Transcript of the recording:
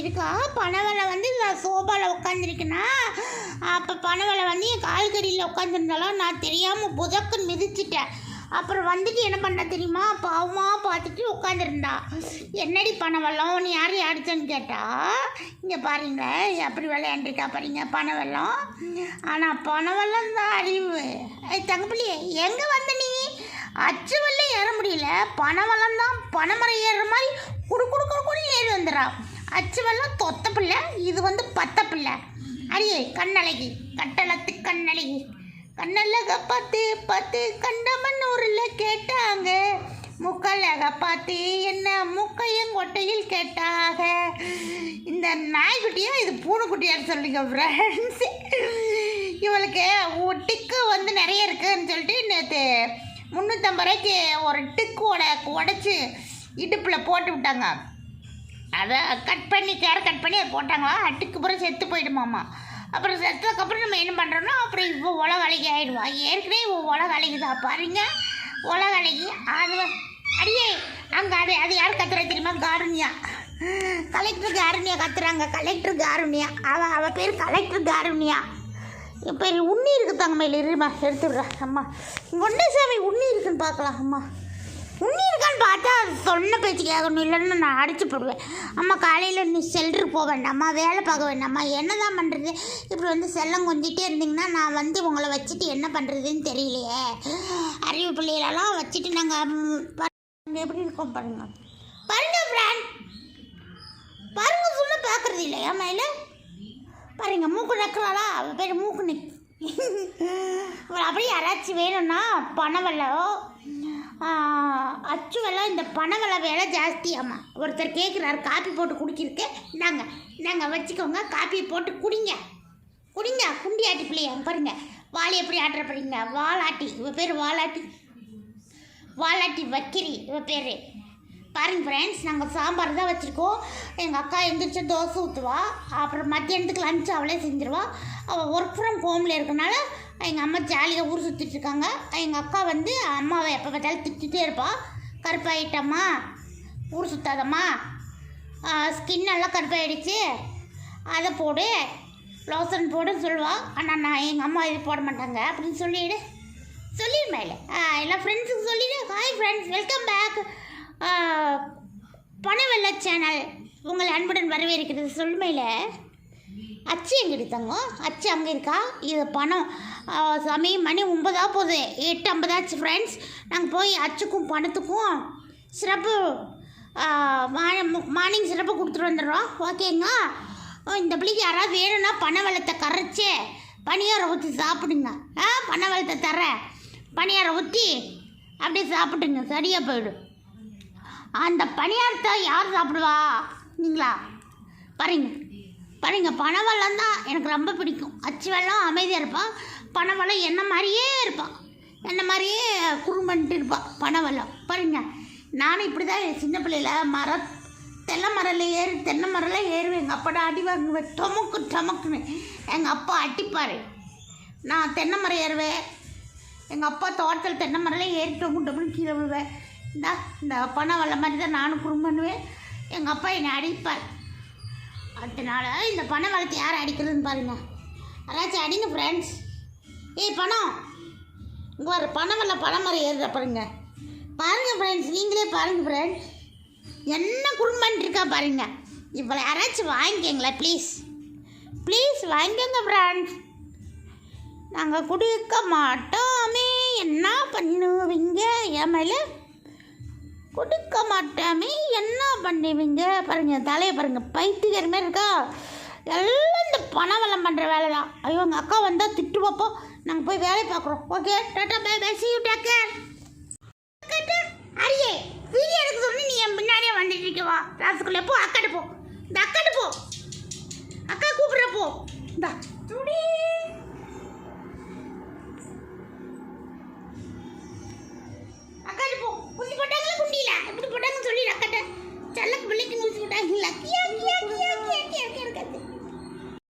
இருக்கா பனவலை வந்து நான் சோபாவில் உட்காந்துருக்குன்னா அப்போ பனவலை வந்து என் கால்கடியில் உட்காந்துருந்தாலும் நான் தெரியாமல் புதக்குன்னு மிதிச்சிட்டேன். அப்புறம் வந்துட்டு என்ன பண்ண தெரியுமா? பாவமாக பார்த்துட்டு உட்காந்துருந்தா என்னடி பனவெல்லாம்? நீ யார் அடித்தேன்னு கேட்டால் இங்கே பாருங்க எப்படி விளையாண்டுருக்கா பாருங்க பனவெல்லாம். ஆனால் பனவெல்லாம் தான் அறிவு. தங்கப்பிள்ளையே எங்கே வந்த நீ? அச்சு ஏற முடியல. பனவெல்லம் தான் பனைமரம் ஏறுற மாதிரி குடு குடு குடு குடு ஏறி வந்துடுறா. அச்சுவெல்லாம் தொத்த பிள்ளை இது வந்து பத்த பிள்ளை. அடியே கண்ணழகி கட்டளத்து கண்ணழகி. கண்ணழக பார்த்து பார்த்து கண்டமன்னூரில் கேட்டாங்க. முக்கழக பார்த்து என்ன முக்கையும் கொட்டையில் கேட்டாங்க இந்த நாய்க்குட்டியா இது பூனைக்குட்டியான்னு சொல்லிங்க ஃப்ரெண்ட்ஸ் இவளுக்கு டிக்கு வந்து நிறைய இருக்குதுன்னு சொல்லிட்டு நேற்று முந்நூற்றம்பது ரூபாய்க்கு ஒரு டிக்கு உட உடச்சி இடுப்பில் போட்டு விட்டாங்க. அதை கட் பண்ணி கேர் கட் பண்ணி அதை போட்டாங்களா? அட்டுக்கு பிறகு செத்து போயிடுமாம்மா அப்புறம் செத்ததுக்கப்புறம் நம்ம என்ன பண்ணுறோம்னா அப்புறம் இப்போ உலக அழகி ஆயிடுவா. ஏற்கனவே இவ உலக அழகிதா பாருங்க. உலக அழகி அது அடியே அங்கே அது அது யார் கத்துறா தெரியுமா? காருண்யா. கலெக்டர் காருண்யா கத்துறாங்க. கலெக்டர் காருண்யா. அவள் அவள் பேர் கலெக்டர் காருண்யா. இப்போ உண்ணி தாங்கம்மா இல்லைம்மா இருமா எடுத்துடுறா அம்மா. ஒன்றே சாமி உண்ணி இருக்குன்னு பார்க்கலாம். அம்மா. உண்ணி இருக்கான்னு பார்த்தா அது சொன்ன பேச்சு கேட்கணும் இல்லைன்னு நான் அடிச்சு போடுவேன். அம்மா காலையில் நீ செல்டருக்கு போக வேண்டாம்மா வேலை பார்க்க வேண்டாம்மா என்ன தான் பண்ணுறது இப்படி வந்து செல்லம் கொஞ்சிட்டே இருந்தீங்கன்னா நான் வந்து உங்களை வச்சுட்டு என்ன பண்ணுறதுன்னு தெரியலையே. அறிவு பிள்ளைகளெல்லாம் வச்சுட்டு நாங்கள் எப்படி இருக்கோம் பாருங்க. பாருங்க பிரான் பாருங்க சொல்ல பார்க்குறது இல்லையா மயில பாருங்க மூக்கு நக்குறாளா? அவள் பேர் மூக்கு நிக் அப்படியே யாராச்சும் வேணும்னா பனவெல்லம் அச்சு இந்த பனவெல்ல விலை ஜாஸ்தியாம்மா ஒருத்தர் கேட்குறாரு காப்பி போட்டு குடிக்கிறதுக்கு. நாங்கள் நாங்கள் வச்சுக்கோங்க காப்பி போட்டு குடிங்க. குடிங்க குண்டி ஆட்டி பிள்ளையா பாருங்க. வாளி எப்படி ஆட்டுற பாருங்க. வாலாட்டி இவ பேர் வாலாட்டி வாலாட்டி வக்கிரி இவ பேர். பாருங்க ஃப்ரெண்ட்ஸ் நாங்கள் சாம்பார் தான் வச்சுருக்கோம். எங்கள் அக்கா எந்திரிச்சு தோசை ஊற்றுவா அப்புறம் மத்தியானத்துக்கு லஞ்ச் அவளே செஞ்சிருவா. அவள் ஒர்க் ஃப்ரம் ஹோமில் இருக்கனால எங்கள் அம்மா ஜாலியாக ஊர் சுற்றிட்டு இருக்காங்க. எங்கள் அக்கா வந்து அம்மாவை எப்போ பார்த்தாலும் திட்டிகிட்டே இருப்பாள் கருப்பாயிட்டம்மா. ஊர் சுத்தாதம்மா. ஸ்கின் எல்லாம் கருப்பாயிடுச்சு. அதை போடு. லோசன் போடுன்னு சொல்லுவாள் ஆனால் நான் எங்கள் அம்மா இது போட மாட்டாங்க. அப்படின்னு சொல்லிவிடு சொல்லிடு மேலே. எல்லா ஃப்ரெண்ட்ஸுக்கு சொல்லிடு. ஹாய் ஃப்ரெண்ட்ஸ் வெல்கம் பேக் பணவெல்ல சேனல். உங்களை அன்புடன் வரவேற்கிறது. சொல்மையில் அச்சு எங்கே எடுத்தாங்க அச்சு அங்கே இருக்கா? இது பணம். சமயம் மணி ஒன்பதா போகுது. எட்டு ஐம்பதாச்சு ஃப்ரெண்ட்ஸ் நாங்கள் போய் அச்சுக்கும் பணத்துக்கும் சிறப்பு மார்னிங் சிறப்பு கொடுத்துட்டு வந்துடுறோம். ஓகேங்க இந்த பிள்ளைக்கு யாராவது வேணும்னா பனை வெள்ளத்தை கரைச்சி பனியாரம் ஊற்றி சாப்பிடுங்க. ஆ பனை வெள்ளத்தை தரேன் பனியாரம் ஊற்றி அப்படியே சாப்பிடுங்க சரியாக போயிடும். அந்த பணியாரத்தை யார் சாப்பிடுவா? நீங்களா? பாருங்க பாருங்க பனவெல்லம் தான் எனக்கு ரொம்ப பிடிக்கும். அச்சு வெள்ளம் அமைதியாக இருப்பான் பனவெல்லம் என்ன மாதிரியே இருப்பான் என்ன மாதிரியே குறும்பன்ட்டு இருப்பான் பனவெல்லம் பாருங்க நானும் இப்படி தான் என் சின்ன பிள்ளையில மர தென்னை மரம்ல ஏறி தென்னை மரம்லாம் ஏறுவேன். எங்கள் அப்பாட அடி வாங்குவேன். டொமுக்கு டொமுக்குன்னு. எங்கள் அப்பா அடிப்பார். நான் தென்னை மரம் ஏறுவேன். எங்கள் அப்பா தோட்டத்தில் தென்னை மரம்லாம் ஏறி டொமு டொமுன்னு கீழே விழுவேன். இந்த இந்த பனை வல்ல மாதிரி தான் நானும் குறும்பண்ணுவேன் எங்கள் அப்பா என்னை அடிப்பார். அதனால இந்த பணம் வளர்த்து யார் அடிக்கிறதுன்னு பாருங்க. யாராச்சும் அடிங்க ஃப்ரெண்ட்ஸ் ஏய் பணம். இங்கே வர பணம் வல்ல பணம் வர ஏறுற பாருங்க. பாருங்கள் ஃப்ரெண்ட்ஸ் நீங்களே பாருங்கள் ஃப்ரெண்ட்ஸ் என்ன குறும்பன்ட்டு இருக்கா பாருங்க. இவ்வளோ யாராச்சும் வாங்கிக்கங்களேன் ப்ளீஸ் ப்ளீஸ் வாங்கிக்கோங்க ஃப்ரெண்ட்ஸ் நாங்கள் கொடுக்க மாட்டோமே. என்ன பண்ணுவீங்க என் மேலே? கொடுக்க மாட்டோமே. என்ன பண்ணுவீங்க? பாருங்க தலையை பாருங்க பைத்தியர் மாதிரி இருக்கா? எல்லாம் இந்த பணவெல்லாம் பண்ணுற வேலை தான் ஐயோ எங்கள் அக்கா வந்தால் திட்டு பார்ப்போம் நாங்கள் போய் வேலையை பார்க்குறோம். Okay tata bye bye see you take care அரியே video எடுக்க சொல்லி நீ என் பின்னாடியே வந்துட்டு இருக்கவா கிளாஸுக்குள்ளே போ அக்கா போ. இந்த அக்கா போ. அக்கா கூப்பிட்ற போ. இந்த la tía,